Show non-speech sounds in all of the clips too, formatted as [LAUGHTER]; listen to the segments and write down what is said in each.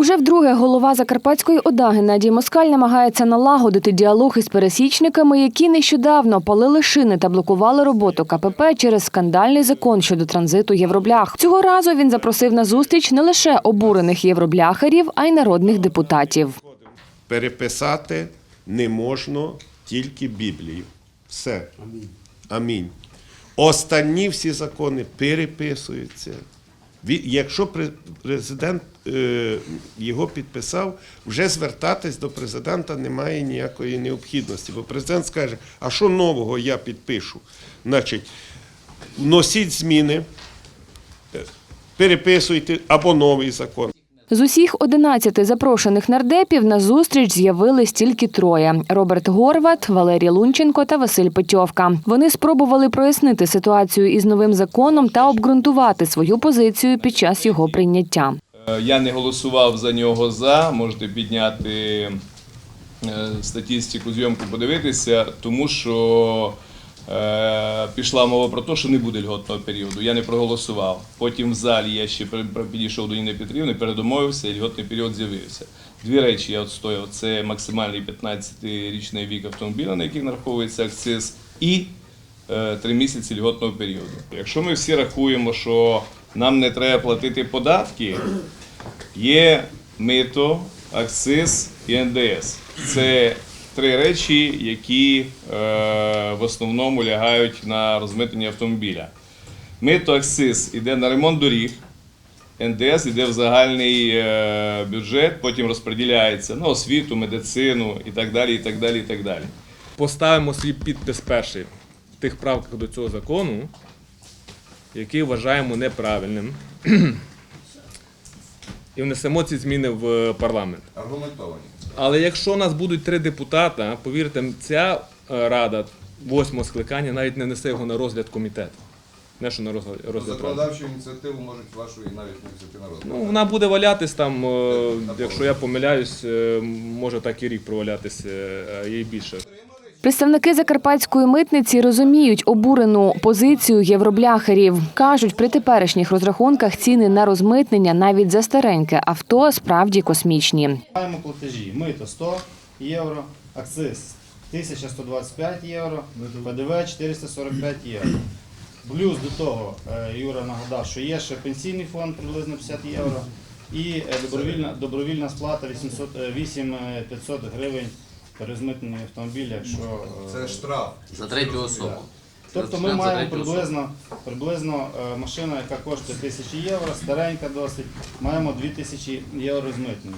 Уже вдруге голова Закарпатської ОДА Геннадій Москаль намагається налагодити діалог із пересічниками, які нещодавно палили шини та блокували роботу КПП через скандальний закон щодо транзиту євроблях. Цього разу він запросив на зустріч не лише обурених євробляхарів, а й народних депутатів. переписати не можна тільки Біблію. Все. Амінь. Останні всі закони переписуються. Якщо президент його підписав, вже звертатись до президента немає ніякої необхідності. Бо президент скаже, а що нового я підпишу? Значить, вносіть зміни, е, переписуйте або новий закон. З усіх 11 запрошених нардепів на зустріч з'явились тільки троє: Роберт Горват, Валерій Лунченко та Василь Петьовка. Вони спробували прояснити ситуацію із новим законом та обґрунтувати свою позицію під час його прийняття. Е, Я не голосував за нього за. Можете підняти е, статистику зйомку, подивитися, тому що е, пішла мова про те, що не буде льготного періоду. Я не проголосував. Потім в залі я ще підійшов до Ніни Петрівни, передомовився, і льготний період з'явився. Дві речі я відстояв: це максимальний 15-річний вік автомобіля, на який нараховується акциз, і три місяці льготного періоду. Якщо ми всі рахуємо, що нам не треба платити податки, є мито, акциз і НДС. Це три речі, які е, в основному лягають на розмитнення автомобіля. Мито, акциз іде на ремонт доріг. НДС йде в загальний е, бюджет, потім розподіляється на освіту, медицину і так далі. і так далі, і так далі. поставимо свій підпис перший в тих правках до цього закону, який вважаємо неправильним. [CLEARS THROAT] І внесемо ці зміни в парламент. Аргументовані. Але якщо у нас будуть три депутата, повірте, ця е, рада восьмого скликання навіть не несе його на розгляд комітету. Не що на розгляд, розгляд ради. Законодавчу ініціативу можуть вашу і навіть не взяти народ. Ну, вона буде валятись там, е, якщо я помиляюсь, е, може так і рік провалятися, а є більше. Представники закарпатської митниці розуміють обурену позицію євробляхерів. кажуть, при теперішніх розрахунках ціни на розмитнення навіть за стареньке авто справді космічні. Маємо платежі. Мито 100 євро, акциз 1125 євро, ПДВ 445 євро. Плюс до того, е, Юра нагадав, що є ще пенсійний фонд приблизно 50 євро і е, добровільна, добровільна сплата 800, е, 8500 гривень перезмитнений автомобіль, якщо... е, Це штраф. За третю особу. Тобто ми маємо приблизно, приблизно е, машина, яка коштує 1000 євро, старенька досить, маємо 2000 євро змитнення.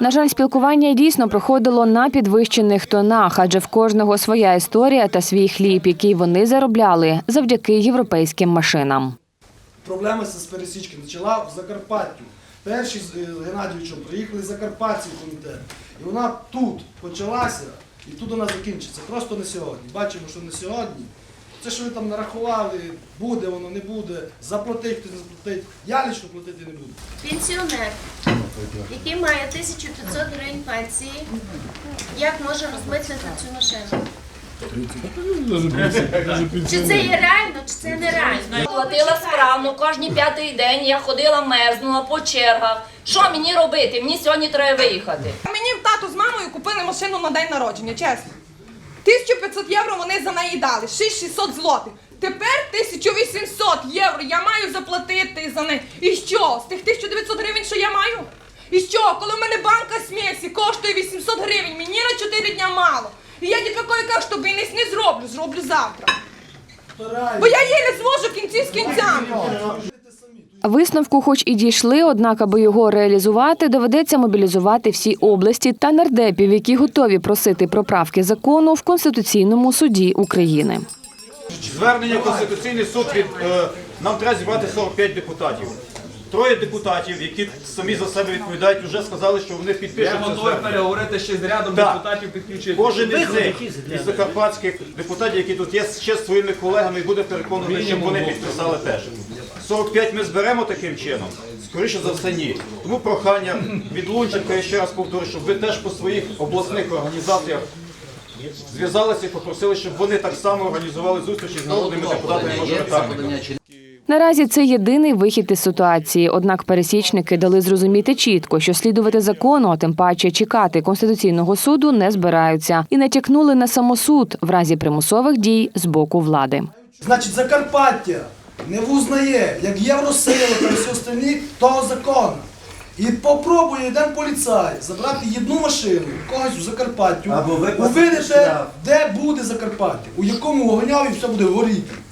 На жаль, спілкування дійсно проходило на підвищених тонах, адже в кожного своя історія та свій хліб, який вони заробляли завдяки європейським машинам. проблема з пересічки почала в Закарпаттю. Перші з е, Геннадійовичем приїхали закарпатці в комітет. І вона тут почалася і тут вона закінчиться. Просто не сьогодні. Бачимо, що не сьогодні. Це, що ви там нарахували, буде воно, не буде, заплатить, хтось не заплатить. Я лічно платити не буду. Пенсіонер, який має 1500 гривень пенсії, як може розмитнити цю машину? Чи це є реально, чи це нереально? Платила справно, кожен п'ятий день я ходила, мерзнула по чергах. Що мені робити? Мені сьогодні треба виїхати. Мені тато з мамою купили машину на день народження, чесно. 1500 євро вони за неї дали, 6600 злотих. Тепер 1800 євро я маю заплатити за неї. І що? З тих 1900 гривень, що я маю? І що? Коли в мене банка смісі коштує 800 гривень, мені на 4 дня мало. І я дітвакою кажу, що бізнес не зроблю, зроблю завтра. Бо я її звожу кінці з кінцями. Висновку, хоч і дійшли, однак, аби його реалізувати, доведеться мобілізувати всі області та нардепів, які готові просити про правки закону в Конституційному суді України. Звернення в Конституційний суд від е, нам треба зібрати 45 депутатів. Троє депутатів, які самі за себе відповідають, вже сказали, що вони підпишуть це звернення. переговорити ще з рядом Так. депутатів підключити. Кожен із них, із закарпатських депутатів, які тут є ще з своїми колегами, буде переконаний, щоб вони підписали теж. 45 ми зберемо таким чином. Скоріше за все, ні. Тому прохання від Лунченка, я ще раз повторю, щоб ви теж по своїх обласних організаціях зв'язалися і попросили, щоб вони так само організували зустрічі з народними депутатами і мажоритарниками. Наразі це єдиний вихід із ситуації. Однак пересічники дали зрозуміти чітко, що слідувати закону, а тим паче чекати конституційного суду не збираються, і натякнули на самосуд в разі примусових дій з боку влади. Значить, Закарпаття не визнає, як Євросила та всі остальні, того закону. І попробує один поліцай забрати одну машину когось в Закарпаттю, увидите, де буде Закарпаття, у якому вогняві все буде горіти.